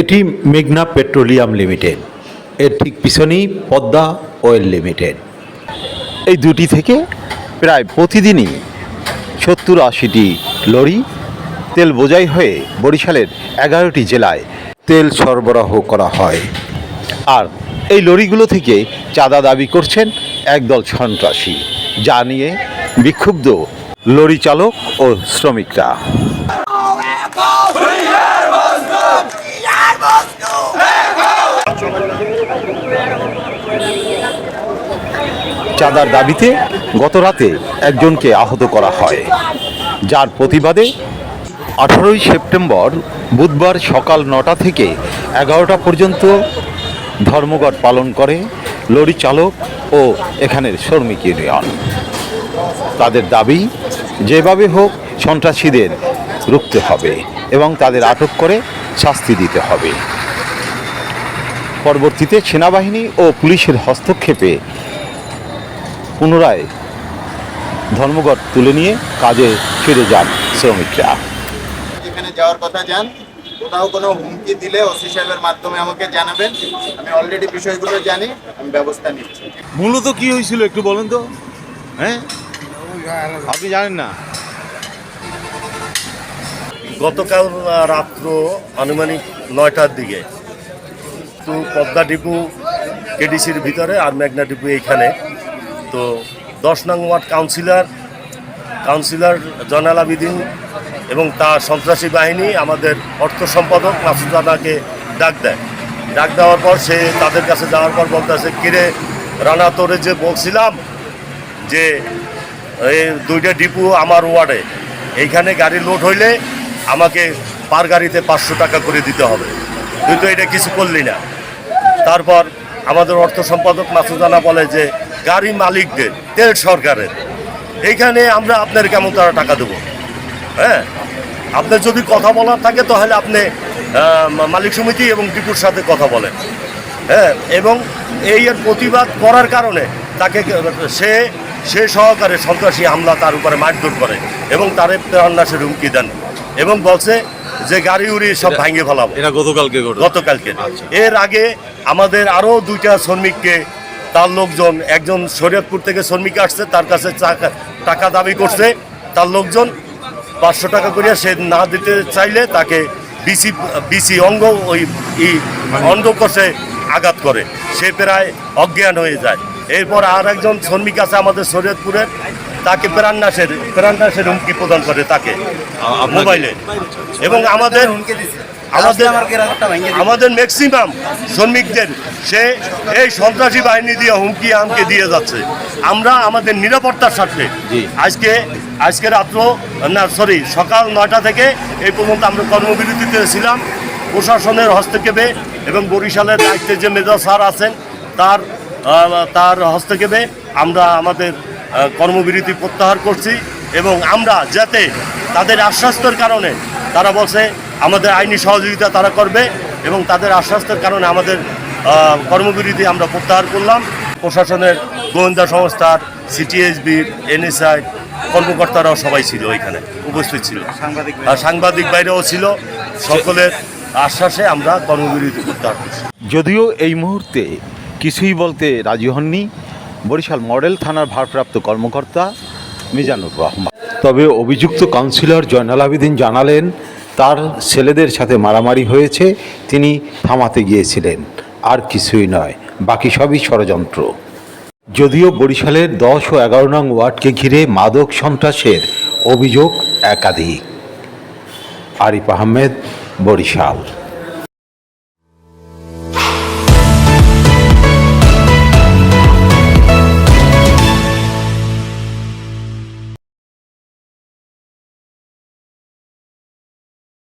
এটি মেঘনা petroleum limited. এর ঠিক পিছনেই পদ্মা অয়েল লিমিটেড। এই দুটি থেকে প্রায় প্রতিদিনই সত্তর আশিটি লরি তেল বোঝাই হয়ে বরিশালের এগারোটি জেলায় তেল সরবরাহ করা হয়। আর এই লরিগুলো থেকে চাঁদা দাবি করছেন একদল সন্ত্রাসী, যা নিয়ে বিক্ষুব্ধ লরি চালক ও শ্রমিকরা। চাঁদার দাবিতে গত রাতে একজনকে আহত করা হয়। যার প্রতিবাদে আঠারোই সেপ্টেম্বর বুধবার সকাল নটা থেকে এগারোটা পর্যন্ত ধর্মঘট পালন করে, লরি চালক ও এখানের শ্রমিক ইউনিয়ন। তাদের দাবি, যেভাবে হোক সন্ত্রাসীদের রুখতে হবে এবং তাদের আটক করে শাস্তি দিতে হবে। পরবর্তীতে সেনাবাহিনী ও পুলিশের হস্তক্ষেপে পুনরায় ধর্মঘট তুলে নিয়ে কাজে ফিরে যান শ্রমিকরা। যেখানে যাওয়ার কথা যান। কোথাও কোনো হুমকি দিলে ওসি সাহেবের মাধ্যমে আমাকে জানাবেন। আমি অলরেডি বিষয়গুলো জানি আমি ব্যবস্থা নিচ্ছি। মূলত কি হয়েছিল একটু বলেন তো? হ্যাঁ? আপনি জানেন না? গতকাল রাত্র আনুমানিক নয়টার দিকে তো পদ্মা ডিপু কেডিসির ভিতরে আর মেঘনা ডিপু এইখানে। তো দশ নং ward councillor councillor Joynal Abedin এবং তার সন্ত্রাসী বাহিনী আমাদের অর্থ সম্পাদক মাসুদানাকে ডাক দেয়। ডাক দেওয়ার পর সে তাদের কাছে যাওয়ার পর বলতেছে কিরে রানা, তোরে যে বলছিলাম যে এই দুইটা ডিপু আমার ওয়ার্ডে, এইখানে গাড়ি লোড হইলে আমাকে পার গাড়িতে পাঁচশো টাকা করে দিতে হবে। তুই তো এটা কিছু করলি না। তারপর আমাদের অর্থ সম্পাদক মাসুদানা বলে যে, গাড়ি মালিকদের, তেল সরকারের, এইখানে আমরা আপনার কেমন তারা টাকা দেবো? হ্যাঁ? আপনার যদি কথা বলার থাকে, তাহলে আপনি মালিক সমিতি এবং ডিপুর সাথে কথা বলেন। হ্যাঁ? এবং এই এর প্রতিবাদ করার কারণে তাকে সে সে সহকারে সন্ত্রাসী হামলা তার উপরে মারধর করে এবং তারে প্রাণনাশের হুমকি দেন এবং বলছে যে গাড়ি উড়ি সব ভাঙে ফেলাবো। এটা গতকালকে গতকালকে। এর আগে আমাদের আরও দুইটা শ্রমিককে তার লোকজন একজন শরীয়তপুর থেকে শ্রমিক আসছে তার কাছে টাকা- দাবি করছে। তার লোকজন পাঁচশো টাকা করিয়া সে না দিতে চাইলে তাকে বিসি বিসি অঙ্গ ওই ই অন্ডকোষে আঘাত করে। সে প্রায় অজ্ঞান হয়ে যায়। এরপর আর একজন শ্রমিক আছে আমাদের শরীয়তপুরের। তাকে প্রাণনাশের প্রাণনাশের হুমকি প্রদান করে তাকে মোবাইলে। এবং আমাদের আমাদের আমাদের ম্যাক্সিমাম শ্রমিকদের সে এই সন্ত্রাসী বাহিনী দিয়ে হুমকি আমকে দিয়ে যাচ্ছে। আমরা আমাদের নিরাপত্তার স্বার্থে আজকে আজকে রাত্র না সরি সকাল নয়টা থেকে এই পর্যন্ত আমরা কর্মবিরতিতে ছিলাম। প্রশাসনের হস্তক্ষেপে এবং বরিশালের দায়িত্বে যে মেজর স্যার আছেন তার তার হস্তক্ষেপে আমরা আমাদের কর্মবিরতি প্রত্যাহার করছি এবং আমরা যাতে তাদের আশ্বাস্তের কারণে তারা বলছে আমাদের আইনি সহযোগিতা তারা করবে এবং তাদের আশ্বাস্তের কারণে আমাদের কর্মবিরতি আমরা প্রত্যাহার করলাম। প্রশাসনের গোয়েন্দা সংস্থার সিটিএসবির এনএসআই কর্মকর্তারাও সবাই ছিল ওইখানে উপস্থিত ছিল। আর সাংবাদিক বাইরেও ছিল। সকলের আশ্বাসে আমরা কর্মবিরতি প্রত্যাহার করছি। যদিও এই মুহূর্তে কিছুই বলতে রাজি হননি বরিশাল মডেল থানার ভারপ্রাপ্ত কর্মকর্তা মিজানুর রহমান। তবে অভিযুক্ত কাউন্সিলর জয়নাল আবেদিন জানালেন, তার ছেলেদের সাথে মারামারি হয়েছে, তিনি থামাতে গিয়েছিলেন। আর কিছুই নয়, বাকি সবই ষড়যন্ত্র। যদিও বরিশালের দশ ও এগারো নং ওয়ার্ডকে ঘিরে মাদক সন্ত্রাসের অভিযোগ একাধিক। আরিফ আহমেদ, বরিশাল।